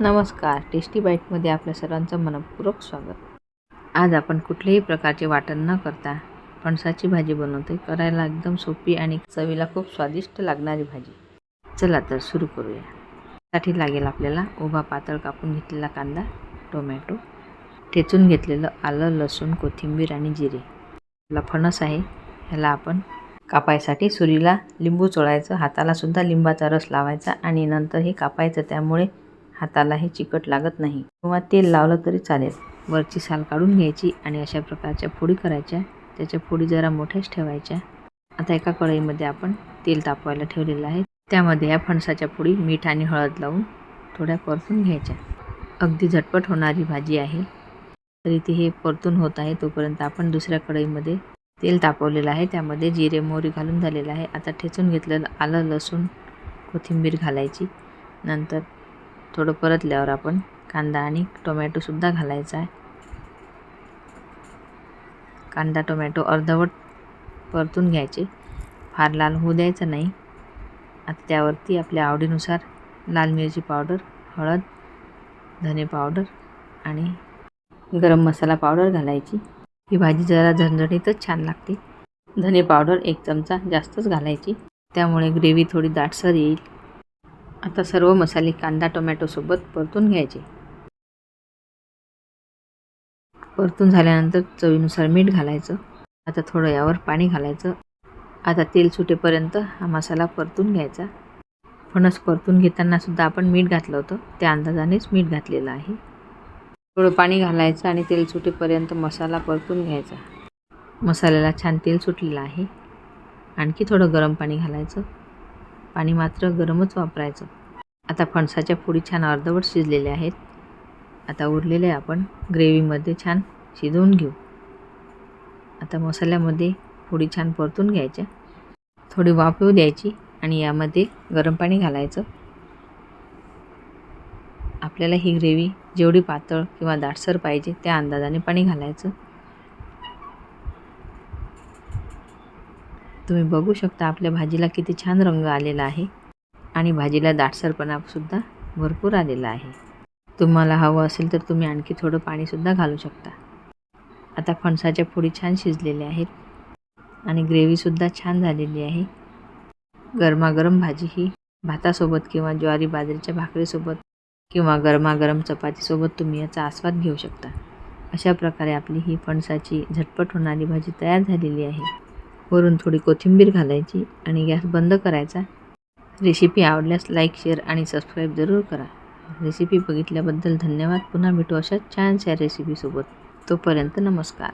नमस्कार. टेस्टी बाईटमध्ये आपल्या सर्वांचं मनपूर्वक स्वागत. आज आपण कुठल्याही प्रकारचे वाटण न करता फणसाची भाजी बनवते करायला एकदम सोपी आणि चवीला खूप स्वादिष्ट लागणारी भाजी. चला तर सुरू करूया. साठी लागेल आपल्याला उभा पातळ कापून घेतलेला कांदा टोमॅटो ठेचून घेतलेलं आलं लसूण कोथिंबीर आणि जिरे. आपला फणस आहे. ह्याला आपण कापायसाठी सुरीला लिंबू चोळायचं हातालासुद्धा लिंबाचा रस लावायचा आणि नंतर हे कापायचं. त्यामुळे हाताला हे चिकट लागत नाही. किंवा तेल लावलं तरी चालेल. वरची साल काढून घ्यायची आणि अशा प्रकारच्या फोडी करायच्या. त्याच्या फोडी जरा मोठ्याच ठेवायच्या. आता एका कढईमध्ये आपण तेल तापवायला ठेवलेलं आहे. त्यामध्ये या फणसाच्या फोडी मीठ आणि हळद लावून थोड्या परतून घ्यायच्या. अगदी झटपट होणारी भाजी आहे. तर इथे हे परतून होत आहे. तोपर्यंत आपण दुसऱ्या कढईमध्ये तेल तापवलेलं आहे. त्यामध्ये जिरे मोहरी घालून झालेलं आहे. आता ठेचून घेतलेलं आलं लसूण कोथिंबीर घालायची. नंतर थोडं परतल्यावर आपण कांदा आणि टोमॅटोसुद्धा घालायचा आहे. कांदा टोमॅटो अर्धवट परतून घ्यायचे. फार लाल होऊ द्यायचं नाही. आता त्यावरती आपल्या आवडीनुसार लाल मिरची पावडर हळद धने पावडर आणि गरम मसाला पावडर घालायची. ही भाजी जरा झणझणीतच छान लागते. धने पावडर एक चमचा जास्तच घालायची. त्यामुळे ग्रेव्ही थोडी दाटसर येईल. आता सर्व मसाले कांदा टोमॅटोसोबत परतून घ्यायचे. परतून झाल्यानंतर चवीनुसार मीठ घालायचं. आता थोडं यावर पाणी घालायचं. आता तेल सुटेपर्यंत हा मसाला परतून घ्यायचा. फणस परतून घेतानासुद्धा आपण मीठ घातलं होतं. त्या अंदाजानेच मीठ घातलेलं आहे. थोडं पाणी घालायचं आणि तेल सुटेपर्यंत मसाला परतून घ्यायचा. मसाल्याला छान तेल सुटलेलं आहे. आणखी थोडं गरम पाणी घालायचं. पाणी मात्र गरमच वापरायचं. आता फणसाच्या फोडी छान अर्धवट शिजलेल्या आहेत. आता उरलेले आपण ग्रेव्हीमध्ये छान शिजवून घेऊ. आता मसाल्यामध्ये पुडी छान परतून घ्यायच्या. थोडी वाफ येऊ द्यायची आणि यामध्ये गरम पाणी घालायचं. आपल्याला ही ग्रेव्ही जेवढी पातळ किंवा दाटसर पाहिजे त्या अंदाजाने पाणी घालायचं. तुम्ही बघू शकता आपल्या भाजीला किती छान रंग आलेला आहे. आणि भाजीला दाटसरपणासुद्धा भरपूर आलेला आहे. तुम्हाला हवं असेल तर तुम्ही आणखी थोडं पाणीसुद्धा घालू शकता. आता फणसाच्या फोडी छान शिजलेल्या आहेत आणि ग्रेव्हीसुद्धा छान झालेली आहे. गरमागरम भाजी ही भातासोबत किंवा ज्वारी बाजरीच्या भाकरीसोबत किंवा गरमागरम चपातीसोबत तुम्ही याचा आस्वाद घेऊ शकता. अशा प्रकारे आपली ही फणसाची झटपट होणारी भाजी तयार झालेली आहे. वरून थोडी कोथिंबीर घालायची आणि गॅस बंद करायचा. रेसिपी आवडल्यास लाईक शेअर आणि सबस्क्राईब जरूर करा. रेसिपी बघितल्याबद्दल धन्यवाद. पुन्हा भेटू अशा छानशा रेसिपीसोबत. तोपर्यंत नमस्कार.